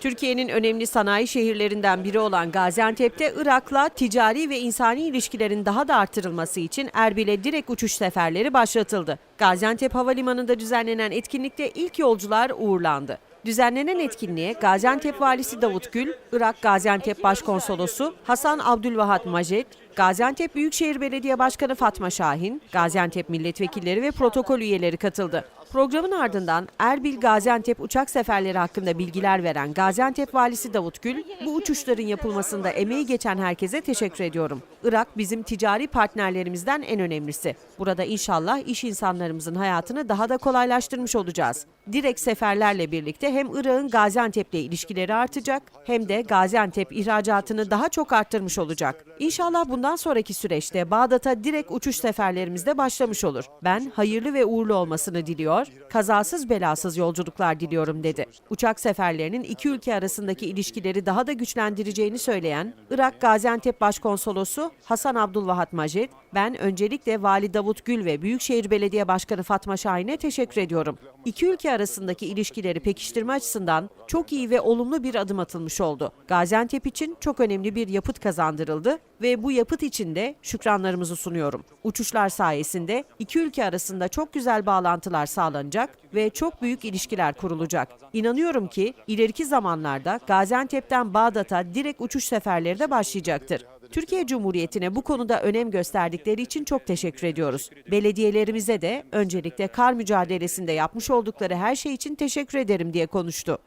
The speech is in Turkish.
Türkiye'nin önemli sanayi şehirlerinden biri olan Gaziantep'te Irak'la ticari ve insani ilişkilerin daha da artırılması için Erbil'e direkt uçuş seferleri başlatıldı. Gaziantep Havalimanı'nda düzenlenen etkinlikte ilk yolcular uğurlandı. Düzenlenen etkinliğe Gaziantep Valisi Davut Gül, Irak Gaziantep Başkonsolosu Hasan Abdülvahat Majed, Gaziantep Büyükşehir Belediye Başkanı Fatma Şahin, Gaziantep milletvekilleri ve protokol üyeleri katıldı. Programın ardından Erbil Gaziantep uçak seferleri hakkında bilgiler veren Gaziantep Valisi Davut Gül, bu uçuşların yapılmasında emeği geçen herkese teşekkür ediyorum. Irak bizim ticari partnerlerimizden en önemlisi. Burada inşallah iş insanlarımızın hayatını daha da kolaylaştırmış olacağız. Direkt seferlerle birlikte hem Irak'ın Gaziantep'le ilişkileri artacak hem de Gaziantep ihracatını daha çok arttırmış olacak. İnşallah bundan sonraki süreçte Bağdat'a direkt uçuş seferlerimiz de başlamış olur. Ben hayırlı ve uğurlu olmasını diliyor, kazasız belasız yolculuklar diliyorum dedi. Uçak seferlerinin iki ülke arasındaki ilişkileri daha da güçlendireceğini söyleyen Irak Gaziantep Başkonsolosu Hasan Abdülvahat Majid, ben öncelikle Vali Davut Gül ve Büyükşehir Belediye Başkanı Fatma Şahin'e teşekkür ediyorum. İki ülke arasındaki ilişkileri pekiştirme açısından çok iyi ve olumlu bir adım atılmış oldu. Gaziantep için çok önemli bir yapıt kazandırıldı ve bu yapıt için de şükranlarımızı sunuyorum. Uçuşlar sayesinde iki ülke arasında çok güzel bağlantılar sağlanacak ve çok büyük ilişkiler kurulacak. İnanıyorum ki ileriki zamanlarda Gaziantep'ten Bağdat'a direkt uçuş seferleri de başlayacaktır. Türkiye Cumhuriyeti'ne bu konuda önem gösterdikleri için çok teşekkür ediyoruz. Belediyelerimize de öncelikle kar mücadelesinde yapmış oldukları her şey için teşekkür ederim diye konuştu.